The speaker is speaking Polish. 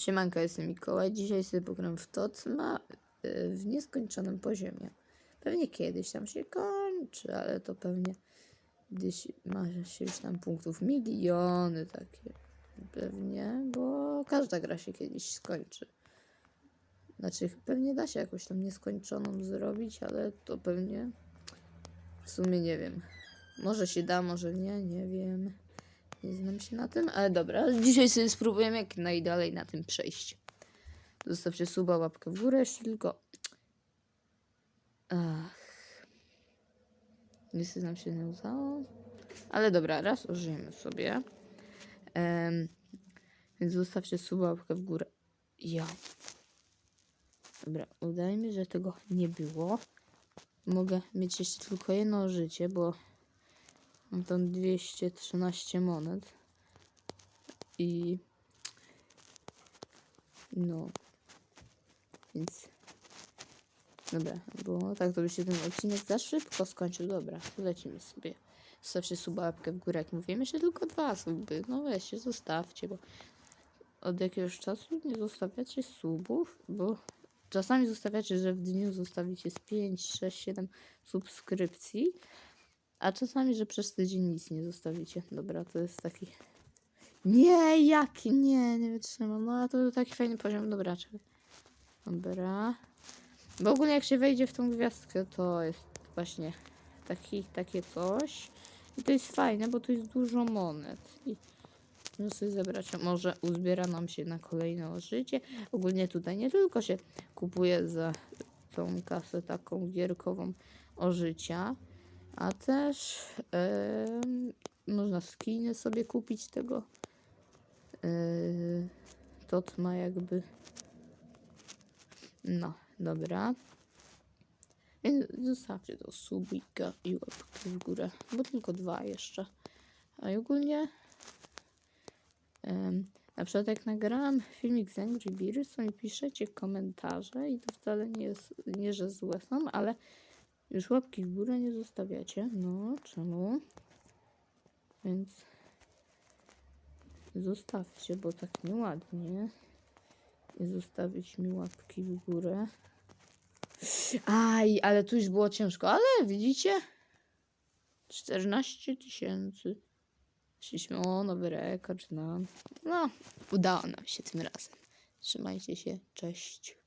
Siemanko, jestem Mikołaj. Dzisiaj sobie pogram w Totma y, w nieskończonym poziomie. Pewnie kiedyś tam się kończy, ale to pewnie gdzieś ma się już tam punktów miliony takie. Pewnie, bo każda gra się kiedyś skończy. Znaczy, pewnie da się jakąś tam nieskończoną zrobić, ale to pewnie w sumie nie wiem. Może się da, może nie, nie wiem. Nie znam się na tym, ale dobra. Dzisiaj sobie spróbujemy jak najdalej na tym przejść. Zostawcie suba, łapkę w górę, jeszcze tylko... Ach. Niestety nam się nie udało. Ale dobra, raz użyjemy sobie. Em, więc zostawcie suba, łapkę w górę. Ja. Dobra, udaje mi, że tego nie było. Mogę mieć jeszcze tylko jedno życie, bo Mam tam 213 monet. I. No. Więc. Dobra, bo tak to by się ten odcinek za szybko skończył. Dobra, lecimy sobie. Zostawcie suba, w górę, jak mówiłem. Jeszcze tylko dwa suby. No weźcie, zostawcie, bo od jakiegoś czasu nie zostawiacie subów, bo czasami zostawiacie, że w dniu zostawicie z 5, 6, 7 subskrypcji. A czasami, że przez tydzień nic nie zostawicie. Dobra, to jest taki. Nie, jak? Nie, nie wytrzymam. No, a to taki fajny poziom. Dobra, czekaj. Dobra. Bo ogólnie jak się wejdzie w tą gwiazdkę, to jest właśnie taki, takie coś. I to jest fajne, bo to jest dużo monet. I można sobie zebrać. Może uzbiera nam się na kolejne życie. Ogólnie tutaj nie tylko się kupuje za tą kasę taką gierkową o życia, a też można skiny sobie kupić tego. Yy, tot ma jakby. No, dobra. Więc zostawcie to subika i łapkę w górę, bo tylko dwa jeszcze. A ogólnie na przykład jak nagrałam filmik z Angry Birds, to mi piszecie komentarze i to wcale nie jest, nie że złe są, ale już łapki w górę nie zostawiacie. No, czemu? Więc zostawcie, bo tak nieładnie. I zostawić mi łapki w górę. Aj, ale tu już było ciężko, ale widzicie? 14 tysięcy. Szliśmy, o, nowy rekord, no. No, udało nam się tym razem. Trzymajcie się, cześć.